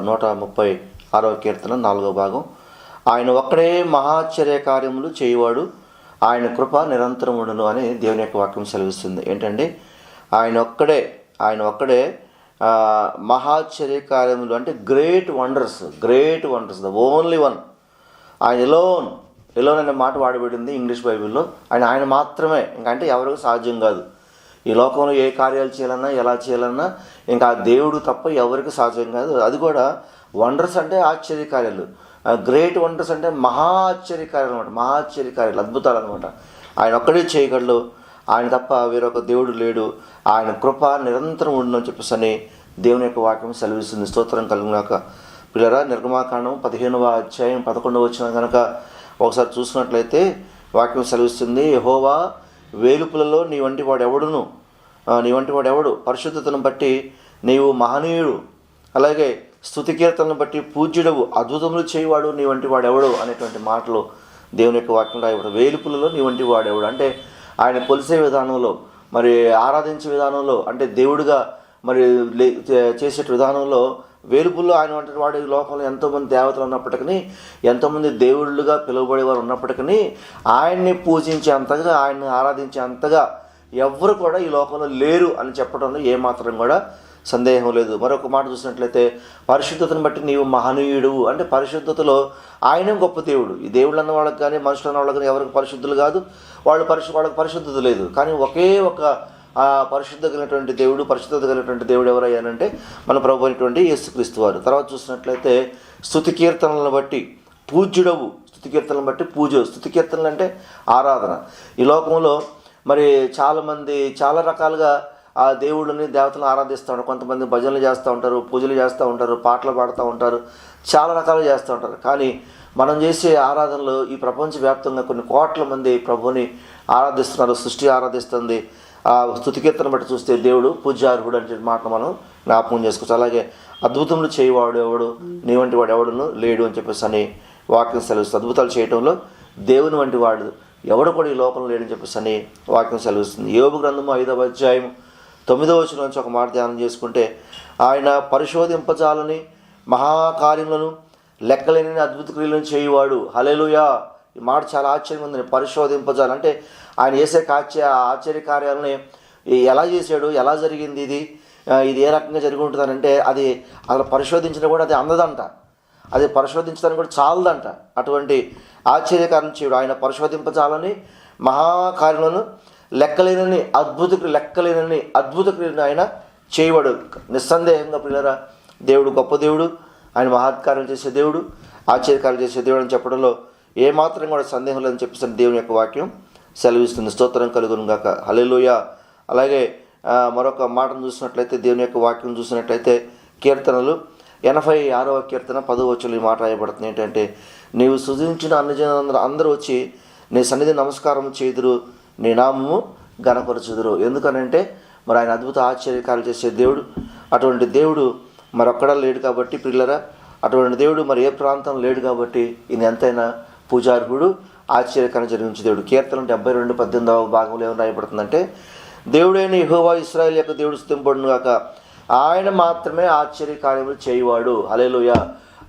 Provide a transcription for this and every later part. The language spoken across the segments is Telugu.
నూట ముప్పై ఆరవ కీర్తన నాలుగో భాగం. ఆయన ఒక్కడే మహాశ్చర్య కార్యములు చేయవాడు. ఆయన కృప నిరంతరం అని దేవుని యొక్క వాక్యం సెలవిస్తుంది. ఏంటంటే ఆయన ఒక్కడే ఆయన ఒక్కడే మహాశ్చర్య కార్యములు అంటే great wonders great wonders the only one ఆయన ఎలోన్ ఎలోన్ అనే మాట వాడబడింది ఇంగ్లీష్ బైబిల్లో. ఆయన ఆయన మాత్రమే ఇంకంటే అంటే ఎవరికి సాధ్యం కాదు. ఈ లోకంలో ఏ కార్యాలు చేయాలన్నా ఎలా చేయాలన్నా ఇంకా ఆ దేవుడు తప్ప ఎవరికి సహజం కాదు. అది కూడా వండర్స్ అంటే ఆశ్చర్య కార్యాలు గ్రేట్ వండర్స్ అంటే మహా ఆశ్చర్యకార్యాలు అనమాట మహా ఆశ్చర్యకార్యాలు అద్భుతాలు అనమాట ఆయన ఒక్కడే చేయగలడు. ఆయన తప్ప వేరొక దేవుడు లేడు. ఆయన కృప నిరంతరం ఉండునని చెప్పేసి అని దేవుని యొక్క వాక్యం సెలవిస్తుంది. స్తోత్రం కలుగునాక. పిల్లరా నిర్గమాకాండం పదిహేనవ అధ్యాయం పదకొండవ వచ్చిన కనుక ఒకసారి చూసినట్లయితే వాక్యం సెలవిస్తుంది. హోవా వేలుపులలో నీ వంటి వాడు ఎవడును నీ వంటి వాడు ఎవడు పరిశుద్ధతను బట్టి నీవు మహనీయుడు. అలాగే స్థుతి కీర్తనను బట్టి పూజ్యుడవు. అద్భుతములు చేయవాడు నీ వంటి వాడు ఎవడు అనేటువంటి మాటలు దేవుని యొక్క వాక్యం రాయబడు వేలుపులలో నీ వంటి వాడు ఎవడు అంటే ఆయన కొలిసే విధానంలో మరి ఆరాధించే విధానంలో అంటే దేవుడిగా మరి లే- చేసే విధానంలో వేలుపుల్లో ఆయన వంటి వాడు ఈ లోకంలో ఎంతోమంది దేవతలు ఉన్నప్పటికీ ఎంతోమంది దేవుళ్ళుగా పిలువబడేవారు ఉన్నప్పటికీ ఆయన్ని పూజించే అంతగా ఆయన్ని ఆరాధించే అంతగా ఎవ్వరు కూడా ఈ లోకంలో లేరు అని చెప్పడంలో ఏమాత్రం కూడా సందేహం లేదు. మరొక మాట చూసినట్లయితే పరిశుద్ధతను బట్టి నీవు మహనీయుడు అంటే పరిశుద్ధతలో ఆయనే గొప్ప దేవుడు. ఈ దేవుళ్ళు అన్న వాళ్ళకి కానీ మనుషులు అన్న వాళ్ళకి కానీ ఎవరికి పరిశుద్ధులు కాదు. వాళ్ళు పరిశు వాళ్ళకి పరిశుద్ధత లేదు. కానీ ఒకే ఒక ఆ పరిశుద్ధ కలిగినటువంటి దేవుడు పరిశుద్ధత కలిగినటువంటి దేవుడు ఎవరయ్యానంటే మన ప్రభు అయినటువంటి యేసుక్రీస్తు వారు. తర్వాత చూసినట్లయితే స్థుతి కీర్తనలను బట్టి పూజ్యుడవు. స్థుతి కీర్తనలను బట్టి పూజ. స్థుతి కీర్తనలు అంటే ఆరాధన. ఈ లోకంలో మరి చాలామంది చాలా రకాలుగా ఆ దేవుళ్ళని దేవతలను ఆరాధిస్తూ ఉంటారు. కొంతమంది భజనలు చేస్తూ ఉంటారు పూజలు చేస్తూ ఉంటారు పాటలు పాడుతూ ఉంటారు చాలా రకాలు చేస్తూ ఉంటారు. కానీ మనం చేసే ఆరాధనలు ఈ ప్రపంచవ్యాప్తంగా కొన్ని కోట్ల మంది ప్రభుని ఆరాధిస్తున్నారు సృష్టి ఆరాధిస్తుంది. ఆ స్థుతికీర్తన బట్టి చూస్తే దేవుడు పూజార్హుడు అంటే మాట మనం జ్ఞాపకం చేసుకోవచ్చు. అలాగే అద్భుతములు చేయవాడు ఎవడు? నీ వంటి వాడు ఎవడును? లేడు అని చెప్పేసి అని వాక్యం సెలవిస్తుంది. అద్భుతాలు చేయటంలో దేవుని వంటి వాడు ఎవడు కూడా ఈ లోకంలో లేడని చెప్పేసి అని వాక్యం సెలవిస్తుంది. యోగు గ్రంథము ఐదవ అధ్యాయం తొమ్మిదవ వచ్చిన నుంచి ఒక మాట ధ్యానం చేసుకుంటే ఆయన పరిశోధింపజాలని మహాకార్యములను లెక్కలేని అద్భుత క్రియలను చేయువాడు. హలేలుయా ఈ మాట చాలా ఆశ్చర్యంగా ఉందని పరిశోధింపజాలి. అంటే ఆయన చేసే ఆశ్చర్య ఆశ్చర్య కార్యాలని ఎలా చేశాడు ఎలా జరిగింది ఇది ఇది ఏ రకంగా జరిగి ఉంటుందనంటే అది అసలు పరిశోధించినా కూడా అది అందదంట. అది పరిశోధించడానికి కూడా చాలదంట. అటువంటి ఆశ్చర్యకారం చేయడు. ఆయన పరిశోధింపజాలని మహాకార్యలను లెక్కలేనని అద్భుత లెక్కలేనని అద్భుత ఆయన చేయవాడు. నిస్సందేహంగా పిల్లరా దేవుడు గొప్ప దేవుడు. ఆయన మహాత్కార్యం చేసే దేవుడు ఆశ్చర్యకార్యం చేసే దేవుడు అని చెప్పడంలో ఏమాత్రం కూడా సందేహం లేదని చెప్పేసి దేవుని యొక్క వాక్యం సెలవిస్తుంది. స్తోత్రం కలుగును గాక. హలెలుయ అలాగే మరొక మాటను చూసినట్లయితే దేవుని యొక్క వాక్యం చూసినట్లయితే కీర్తనలు. ఎనభై ఆరవ కీర్తన పదో వచ్చులు ఈ మాట రాయబడుతుంది. ఏంటంటే నీవు సృజించిన అన్ని జనులందరూ అందరూ వచ్చి నీ సన్నిధి నమస్కారం చేదురు. నీ నామము గణపరచుదురు ఎందుకనంటే మరి ఆయన అద్భుత ఆశ్చర్యకాలు చేసే దేవుడు. అటువంటి దేవుడు మరొక్కడా లేడు కాబట్టి పిల్లరా అటువంటి దేవుడు మరి ఏ ప్రాంతం లేడు కాబట్టి ఇది ఎంతైనా పూజార్హుడు ఆశ్చర్యకరం జరిగించే దేవుడు. కీర్తన డెబ్బై రెండు పద్దెనిమిదవ భాగంలో ఏమన్నా రాయబడుతుందంటే దేవుడైన యహోవా ఇస్రాయల్ యొక్క దేవుడు స్థింపడును గాక. ఆయన మాత్రమే ఆశ్చర్య కార్యములు చేయవాడు. అలేలుయ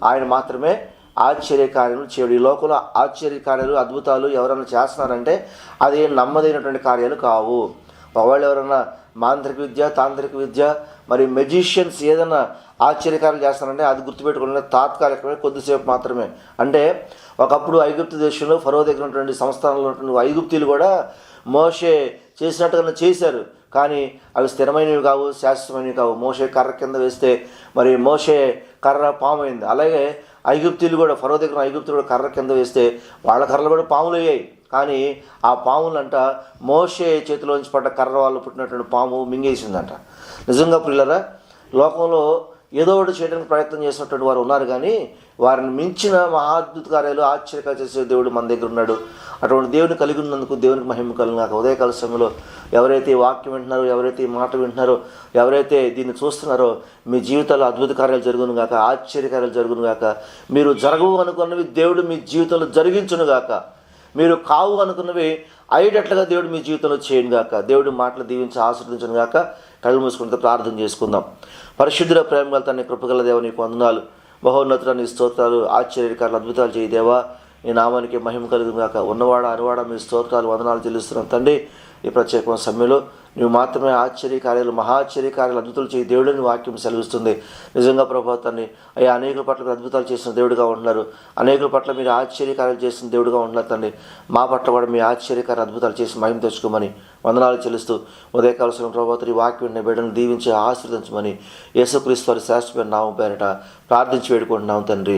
ఆయన మాత్రమే ఆశ్చర్య కార్యములు చేయడు. ఈ లోకంలో ఆశ్చర్య కార్యాలు అద్భుతాలు ఎవరైనా చేస్తున్నారంటే అది నమ్మదైనటువంటి కార్యాలు కావు. ఒకవేళ ఎవరైనా మాంత్రిక విద్య తాంత్రిక విద్య మరి మెజిషియన్స్ ఏదైనా ఆశ్చర్యకారం చేస్తారంటే అది గుర్తుపెట్టుకుంటే తాత్కాలికమే కొద్దిసేపు మాత్రమే. అంటే ఒకప్పుడు ఐగుప్తు దేశంలో ఫరో దగ్గర ఉన్నటువంటి సంస్థానంలో ఉన్నటువంటి ఐగుప్తీలు కూడా మోషే చేసినట్టుగా చేశారు. కానీ అవి స్థిరమైనవి కావు శాశ్వతమైనవి కావు. మోషే కర్ర కింద వేస్తే మరి మోషే కర్ర పాము అయింది అలాగే ఐగుప్తీలు కూడా ఫరో దగ్గర ఐగుప్తులు కూడా కర్ర కింద వేస్తే వాళ్ళ కర్రలు కూడా పాములు అయ్యాయి. కానీ ఆ పాములంట మోషే చేతిలోంచి పడ్డ కర్ర వాళ్ళు పుట్టినటువంటి పాము మింగేసిందంట. నిజంగా పిల్లరా లోకంలో ఏదో ఒకటి చేయడానికి ప్రయత్నం చేసినటువంటి వారు ఉన్నారు కానీ వారిని మించిన మహాద్భుత కార్యాలు ఆశ్చర్యకాలు చేసే దేవుడు మన దగ్గర ఉన్నాడు. అటువంటి దేవుని కలిగి ఉన్నందుకు దేవునికి మహిమ కలిగినాక ఉదయకాల సమయంలో ఎవరైతే ఈ వాక్యం వింటున్నారో ఎవరైతే ఈ మాట వింటున్నారో ఎవరైతే దీన్ని చూస్తున్నారో మీ జీవితాల్లో అద్భుత కార్యాలు జరుగును గాక ఆశ్చర్యకార్యాలు జరుగును గాక మీరు జరగవు అనుకున్నవి దేవుడు మీ జీవితంలో జరిగించును గాక. మీరు కావు అనుకున్నవి అయ్యేటట్లుగా దేవుడు మీ జీవితంలో చేయను గాక. దేవుడి మాటలు దీవించి ఆశీర్వదించను గాక. కళ్ళు మూసుకుంటే ప్రార్థన చేసుకుందాం. పరిశుద్ధుల ప్రేమ గల తన కృపగల దేవ నీకు వందనాలు. మహోన్నతుల నీ స్తోత్రాలు ఆశ్చర్యకారులు అద్భుతాలు చేయదేవా నీ నామానికి మహిమ కలుగు కాక ఉన్నవాడ అనువాడ మీ స్తోత్రాలు వందనాలు చెల్లిస్తున్నాం. తండ్రి ఈ ప్రత్యేకమైన సమయంలో నువ్వు మాత్రమే ఆశ్చర్య కార్యాలు మహాశ్చర్య కార్యాలు అద్భుతాలు చేయి. దేవుడిని వాక్యం సెలవిస్తుంది. నిజంగా ప్రభాతాన్ని అయ్యా అనేకుల పట్ల అద్భుతాలు చేసిన దేవుడిగా ఉంటున్నారు. అనేకుల పట్ల మీరు ఆశ్చర్య కార్యాలు చేసిన దేవుడిగా ఉంటున్నారు తండ్రి మా పట్ల కూడా మీ ఆశ్చర్యకార్య అద్భుతాలు చేసి మహిమ తెచ్చుకోమని వందనాలు చెల్లిస్తూ ఉదయకాలసిన ప్రభావం ఈ వాక్యం బిడ్డను దీవించి ఆశీర్వదించమని యేసుక్రీస్తు వారి శాశ్వత నామం పేరట ప్రార్థించి వేడుకుంటున్నాం తండ్రి.